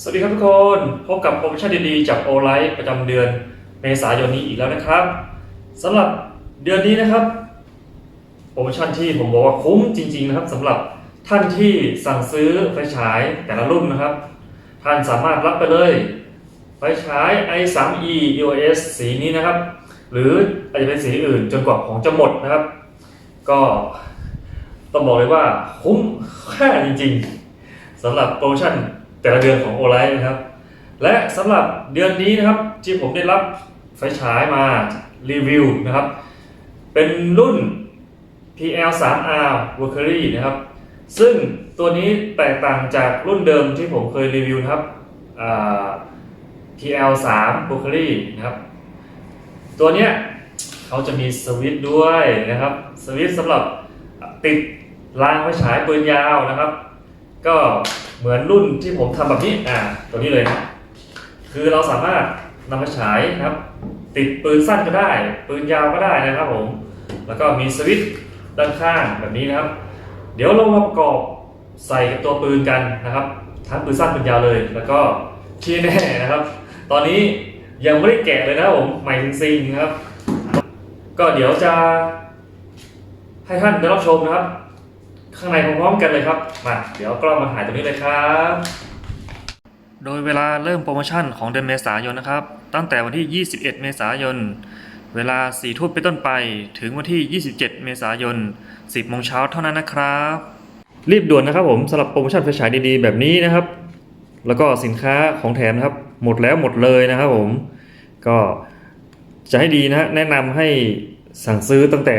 สวัสดีครับทุกคน พบกับโปรโมชั่นดีๆ จากโอไลท์ประจำเดือนเมษายนนี้อีกแล้วนะครับสำหรับเดือนนี้นะครับโปรโมชั่นที่ผมบอกว่าคุ้มจริง ๆ นะครับสำหรับท่านที่สั่งซื้อไฟฉายแต่ละรุ่นนะครับ ท่านสามารถรับไปเลย ไฟฉาย i3e EOS สีนี้นะครับ หรืออาจจะเป็นสีอื่นจนกว่าของจะหมดนะครับ ก็ต้องบอกเลยว่าคุ้มค่าจริง ๆสำหรับโปรโมชั่น แต่ละเดือนของโอไลท์นะครับ และสำหรับเดือนนี้นะครับที่ผมได้รับไฟฉายมารีวิวนะครับ เป็นรุ่น PL 3 R Mercury นะครับ ซึ่งตัวนี้แตกต่างจากรุ่นเดิมที่ผมเคยรีวิวนะครับ PL 3 Mercury นะครับ ตัวเนี้ยเขาจะมีสวิตช์ด้วยนะครับ สวิตช์สำหรับติดรางไฟฉายปืนยาวนะครับ ก็เหมือนรุ่นที่ผมทำแบบนี้อ่าตัวนี้เลยนะคือเราสามารถนำไฟฉายนะครับ ติดปืนสั้นก็ได้ ปืนยาวก็ได้นะครับผม แล้วก็มีสวิตช์ด้านข้างแบบนี้นะครับ เดี๋ยวเรามาประกอบใส่กับตัวปืนกันนะครับ ทั้งปืนสั้นปืนยาวเลย แล้วก็ที่แน่นะครับ ตอนนี้ยังไม่ได้แกะเลยนะผมใหม่จริงๆนะครับ ก็เดี๋ยวจะให้ท่านได้รับชมนะครับ ข้างในพร้อมๆกันเลยครับ มาเดี๋ยวกล้องมาถ่ายตรงนี้เลยครับ โดยเวลาเริ่มโปรโมชั่นของเดือนเมษายนนะครับ ตั้งแต่วันที่ 21 เมษายน เวลา4ทุ่มเป็นต้นไป ถึงวันที่ 27 เมษายน 10โมงเช้าเท่านั้นนะครับ รีบด่วนนะครับผมสำหรับโปรโมชั่นไฟฉายดีๆ แบบนี้นะครับ แล้วก็สินค้าของแถมนะครับ หมดแล้วหมดเลยนะครับผม ก็จะให้ดีนะฮะแนะนำให้สั่งซื้อตั้งแต่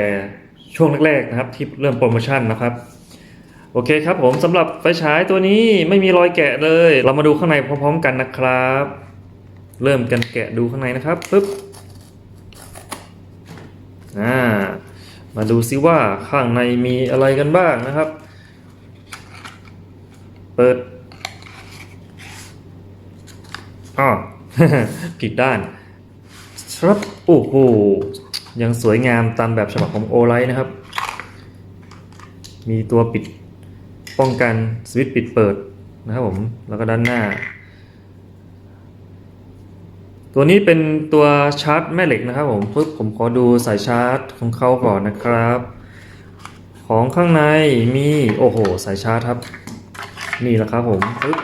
ช่วงแรกๆนะครับที่เริ่มโปรโมชั่นนะครับ โอเคครับผมสำหรับไฟฉายตัวนี้ไม่มีรอยแกะเลย เรามาดูข้างในพร้อมๆกันนะครับ เริ่มกันแกะดูข้างในนะครับปึ๊บอ่ามาดูซิว่าข้างในมีอะไรกันบ้างนะครับ เปิดอ๋อผิดด้านครับโอ้โหยังสวยงามตามแบบฉบับของโอไลท์นะครับ มีตัวปิด ป้องกันสวิตช์ปิดเปิดนะครับผม แล้วก็ด้านหน้า ตัวนี้เป็นตัวชาร์จแม่เหล็กนะครับผมปึ๊บผมขอดูสายชาร์จของเขาก่อนนะครับ ของข้างในมีโอ้โหสายชาร์จครับ นี่แหละครับผมปึ๊บ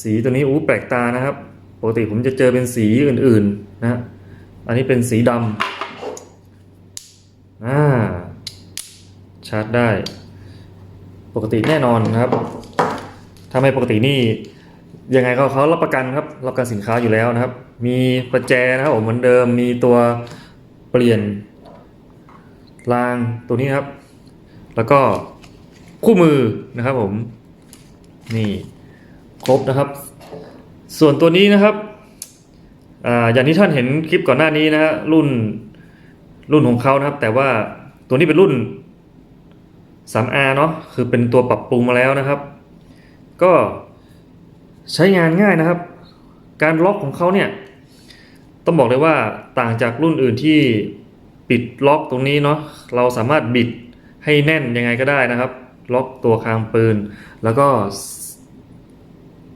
สีตัวนี้อู้แปลกตานะครับ ปกติผมจะเจอเป็นสีอื่นๆนะฮะอันนี้เป็นสีดำอ่าชาร์จได้ ปกติแน่นอนนะครับ ถ้าไม่ปกตินี่ยังไงก็เขารับประกันครับ รับประกันสินค้าอยู่แล้วนะครับ มีประแจนะครับผมเหมือนเดิมมีตัวเปลี่ยนรางตัวนี้ครับ แล้วก็คู่มือนะครับผมนี่ครบนะครับ ส่วนตัวนี้นะครับออย่างที่ท่านเห็นคลิปก่อนหน้านี้นะฮะรุ่นรุ่นของเขานะครับ แต่ว่าตัวนี้เป็นรุ่น 3R เนาะคือเป็นตัวปรับปรุงมาแล้วนะครับ ก็ใช้งานง่ายนะครับ การล็อกของเขาเนี่ย ต้องบอกเลยว่าต่างจากรุ่นอื่นที่ปิดล็อกตรงนี้เนาะเราสามารถบิดให้แน่นยังไงก็ได้นะครับ ล็อกตัวคางปืน แล้วก็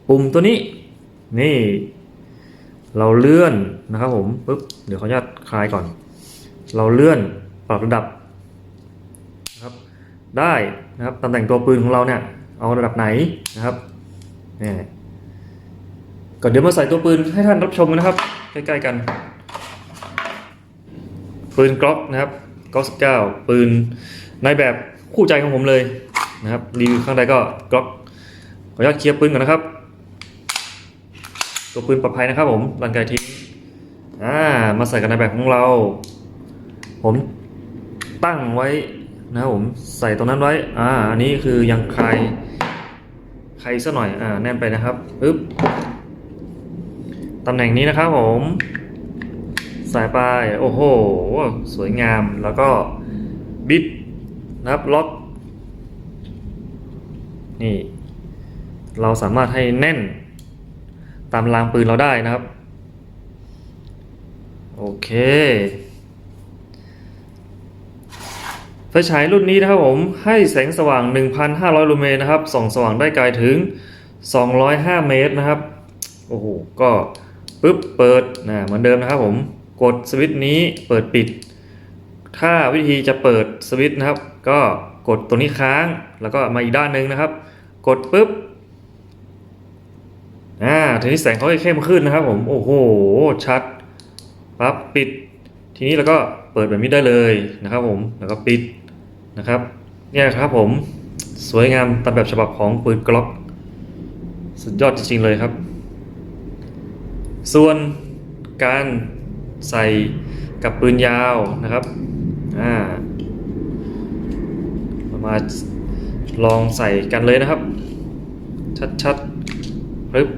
ปุ่มตัวนี้ นี่ เราเลื่อนนะครับผมปุ๊บเดี๋ยวขออนุญาตคลายก่อน เราเลื่อนปรับระดับ ได้นะครับตำแหน่งตัวปืนของเราเนี่ยเอาระดับไหนนะครับนี่ก่อนเดี๋ยวมาใส่ตัวปืนให้ท่านรับชมกันนะครับ ใกล้ๆกัน ปืนกล็อกนะครับกล็อกสิบเก้าปืนในแบบคู่ใจของผมเลยนะครับรีวิวข้างใดก็กล็อกขออนุญาตเคลียร์ปืนก่อนนะครับ ตัวปืนปลอดภัยนะครับผมรันไกทิ้งอ่ามาใส่กันในแบบของเรา ผมตั้งไว้ นะครับผมใส่ตรงนั้นไว้ อ่า อันนี้คือยังคลายคลายซะหน่อย อ่า แน่นไปนะครับปึ๊บตำแหน่งนี้นะครับผมส่ไปโอ้โห สวยงาม แล้วก็บิดนะครับล็อกนี่ เราสามารถให้แน่น ตามรางปืนเราได้นะครับ โอเค ไฟฉายรุ่นนี้นะครับผมให้แสงสว่าง 1,500 ลูเมนนะครับ ส่องสว่างได้ไกลถึง 205 เมตรนะครับ โอ้โห ก็ปึ๊บเปิดนะเหมือนเดิมนะครับผม กดสวิตช์นี้เปิดปิด ถ้าวิธีจะเปิดสวิตช์นะครับ ก็กดตัวนี้ค้าง แล้วก็มาอีกด้านหนึ่งนะครับ กดปุ๊บ อ่า ทีนี้แสงเขาจะเข้มขึ้นนะครับผม โอ้โห ชัด ปั๊บปิด ทีนี้เราก็เปิดแบบนี้ได้เลยนะครับผม แล้วก็ปิด นะครับเนี่ยครับผมสวยงามตามแบบฉบับของปืนกล็อก สุดยอดจริงๆเลยครับ ส่วนการใส่กับปืนยาวนะครับอ่าเรามาลองใส่กันเลยนะครับ ชัดๆปึ๊บ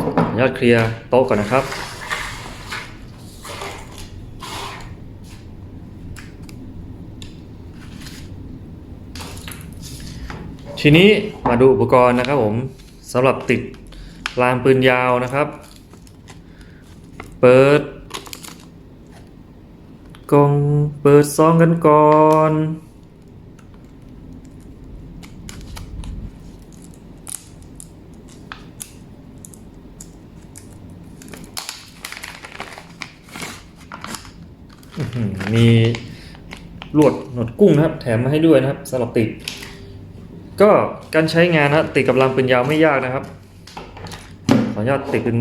ขออนุญาตเคลียร์โต๊ะก่อนนะครับ ทีนี้มาดูอุปกรณ์นะครับผมสำหรับติดรางปืนยาวนะครับ เปิดกล่องเปิดซองกันก่อน มีลวดหนวดกุ้งนะครับ แถมมาให้ด้วยนะครับสำหรับติด ก็การใช้งานนะติดกับลำปืนยาวไม่ยากนะครับ ขออนุญาตติดเป็น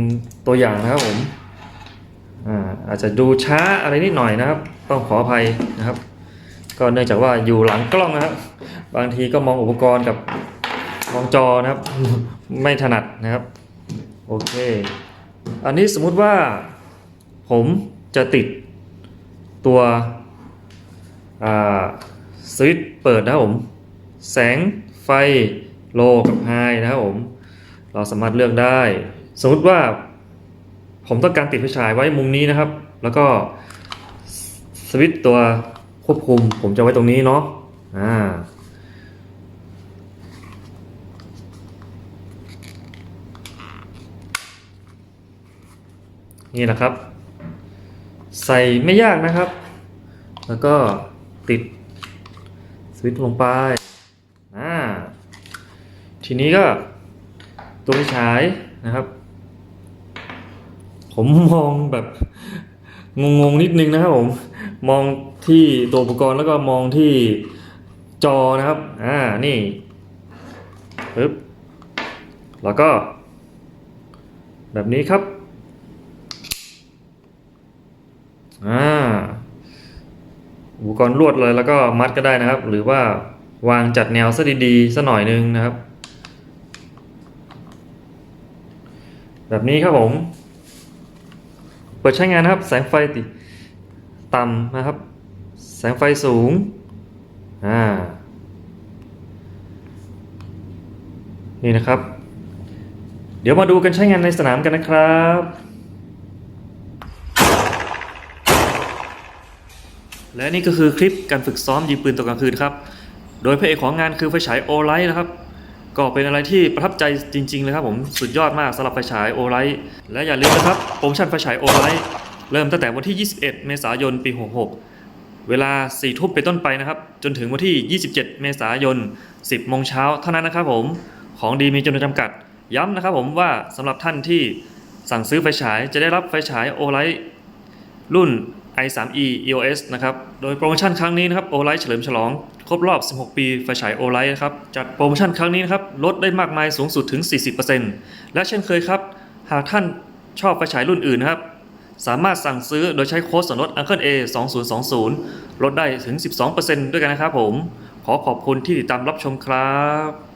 ตัวอย่างนะครับผมอาจจะดูช้าอะไรนิดหน่อยนะครับ ต้องขออภัยนะครับ ก็เนื่องจากว่าอยู่หลังกล้องนะครับ บางทีก็มองอุปกรณ์กับมองจอนะครับ ไม่ถนัดนะครับ โอเค อันนี้สมมุติว่าผมจะติดตัวสวิตช์เปิดนะครับผม แสง ไฟโลกับไฮนะครับผม เราสามารถเลือกได้ สมมติว่า ผมต้องการติดไฟฉายไว้มุมนี้นะครับ แล้วก็สวิตตัวควบคุม ผมจะไว้ตรงนี้เนาะอ่านี่แหละครับ ใส่ไม่ยากนะครับ แล้วก็ติดสวิตช์ลงไป ทีนี้ก็ตัวฉายนะครับ ผมมองแบบงงๆนิดนึงนะครับผมมองที่ตัวอุปกรณ์แล้วก็มองที่จอนะครับ อ่า นี่ปึ๊บ แล้วก็ แบบนี้ครับ อ่า อุปกรณ์ลวดเลยแล้วก็มัดก็ได้นะครับ หรือว่าวางจัดแนวซะดีๆสัหน่อยนึงนะครับ แบบนี้ครับผม เปิดใช้งานนะครับ แสงไฟติต่ำนะครับ แสงไฟสูง อ่า นี่นะครับ เดี๋ยวมาดูกันใช้งานในสนามกันนะครับและนี่ก็คือคลิปการฝึกซ้อมยิงปืนตอกลางคืนครับ โดยพระเอกของงานคือไฟฉายโอไลท์นะครับ ก็เป็นอะไรที่ประทับใจจริง ๆ เลยครับผมสุดยอดมากสำหรับไฟฉายโอไลท์และอย่าลืมนะครับโปรโมชั่นไฟฉายโอไลท์เริ่มตั้งแต่วันที่ 21 เมษายนปี 66 เวลา 4 ทุ่มเป็นต้นไปนะครับ จนถึงวันที่ 27 เมษายน 10 โมงเช้าเท่านั้นนะครับผมของดีมีจำนวนจำกัด ย้ำนะครับผมว่าสำหรับท่านที่สั่งซื้อไฟฉายจะได้รับไฟฉายโอไลท์รุ่น i3e EOS นะครับ โดยโปรโมชั่นครั้งนี้นะครับ o l i g h t เฉลิมฉลอง ครบรอบ 16 ปีไฟฉาย o l i g h t นะครับ จัดโปรโมชั่นครั้งนี้นะครับ ลดได้มากมายสูงสุดถึง 40%และเช่นเคยครับ หากท่านชอบไฟฉายรุ่นอื่นนะครับ สามารถสั่งซื้อโดยใช้โค้ดส่วนลด Uncle A 2020 ลดได้ถึง 12%ด้วยกันนะครับผม ขอขอบคุณที่ติดตามรับชมครับ